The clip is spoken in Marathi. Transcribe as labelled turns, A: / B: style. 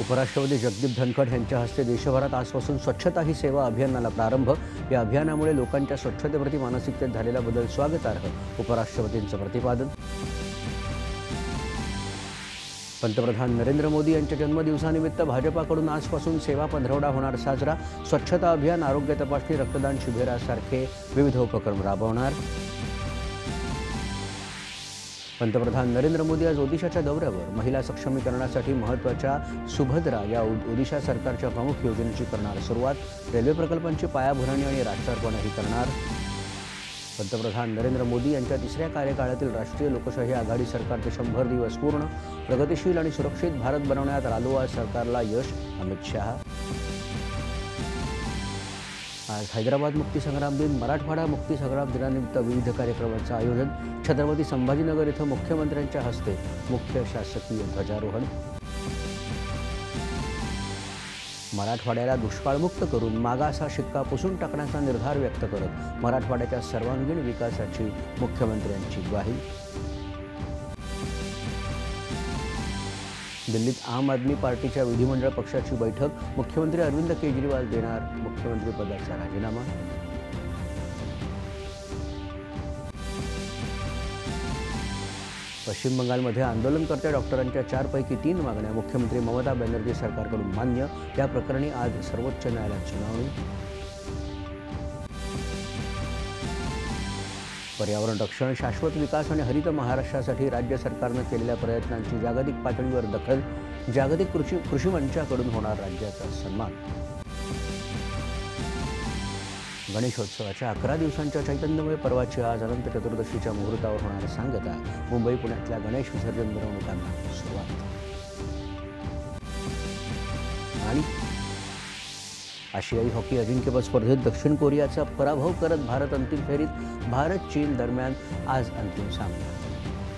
A: उपराष्ट्रपती जगदीप धनखड यांच्या हस्ते देशभरात आजपासून स्वच्छता ही सेवा अभियानाला प्रारंभ. या अभियानामुळे लोकांच्या स्वच्छतेप्रती मानसिकतेत झालेला बदल स्वागतार्ह उपराष्ट्रपतींचं प्रतिपादन. पंतप्रधान नरेंद्र मोदी यांच्या जन्मदिवसानिमित्त भाजपाकडून आजपासून सेवा पंधरवडा होणार साजरा. स्वच्छता अभियान आरोग्य तपासणी रक्तदान शिबिरासारखे विविध उपक्रम राबवणार. पंतप्रधान नरेंद्र मोदी आज ओदिशाच्या दौऱ्यावर. महिला सक्षमीकरणासाठी महत्त्वाच्या सुभद्रा या ओदिशा सरकारच्या प्रमुख योजनेची करणार सुरुवात. रेल्वे प्रकल्पांची पायाभरणी आणि राष्ट्रार्पणही करणार. पंतप्रधान नरेंद्र मोदी यांच्या तिसऱ्या कार्यकाळातील राष्ट्रीय लोकशाही आघाडी सरकारचे शंभर दिवस पूर्ण. प्रगतिशील आणि सुरक्षित भारत बनवण्यात रालोआ सरकारला यश. अमित शहा आज हैदराबाद मुक्तीसंग्राम दिन मराठवाडा मुक्तीसंग्राम दिनानिमित्त विविध कार्यक्रमांचं आयोजन छत्रपती संभाजीनगर इथं मुख्यमंत्र्यांच्या हस्ते. मुख्य शासकीय ध्वजारोहण. मराठवाड्याला दुष्काळमुक्त करून मागास हा शिक्का पुसून टाकण्याचा निर्धार व्यक्त करत मराठवाड्याच्या सर्वांगीण विकासाची मुख्यमंत्र्यांची ग्वाही. दिल्लीत आम आदमी पार्टीच्या विधिमंडळ पक्षाची बैठक मुख्यमंत्री अरविंद केजरीवाल देणार मुख्यमंत्रीपदाचा राजीनामा. पश्चिम बंगालमध्ये आंदोलनकर्त्या डॉक्टरांच्या चारपैकी तीन मागण्या मुख्यमंत्री ममता बॅनर्जी सरकारकडून मान्य या प्रकरणी आज सर्वोच्च न्यायालयात सुनावणी. पर्यावरण रक्षण शाश्वत विकास आणि हरित महाराष्ट्रासाठी राज्य सरकारनं केलेल्या प्रयत्नांची जागतिक पातळीवर दखल जागतिक कृषी कृषी मंचाकडून होणार राज्याचा सन्मान. गणेशोत्सवाच्या अकरा दिवसांच्या चैतन्यमय पर्वाची आज अनंत चतुर्दशीच्या मुहूर्तावर होणार सांगता मुंबई पुण्यातल्या गणेश विसर्जन मिरवणुकांना सुरुवात. आशियाई हॉकी अजिंक्यपद स्पर्धेत दक्षिण कोरियाचा पराभव करत भारत अंतिम फेरीत भारत चीन दरम्यान आज अंतिम सामना.